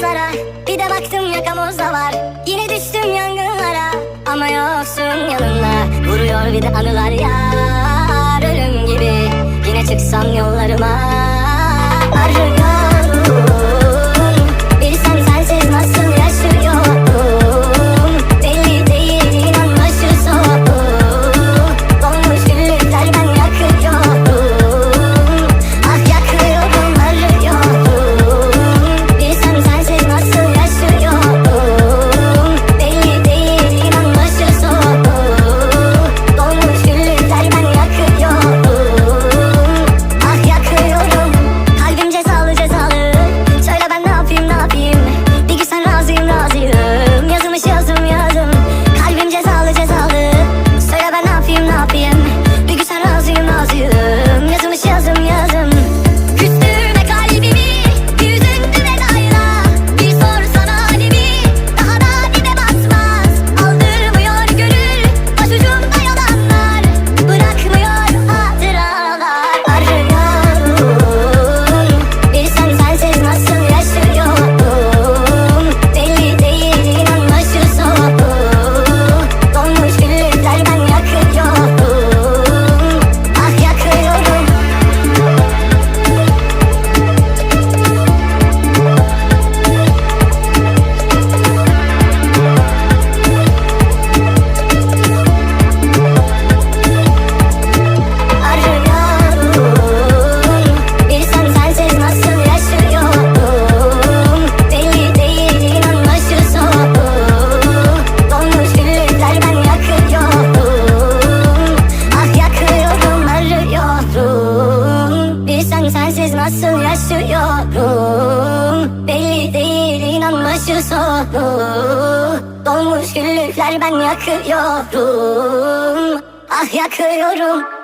gözara Bir de baktım yakamozda var. Yine düştüm yangınlara. Ama yoksun yanımda. Vuruyor bir de anılar ya Ölüm gibi. Yine çıksam yol Üşüyorum Belli değil inan başı sonu. Dolmuş güllükler ben yakıyorum. Ah yakıyorum.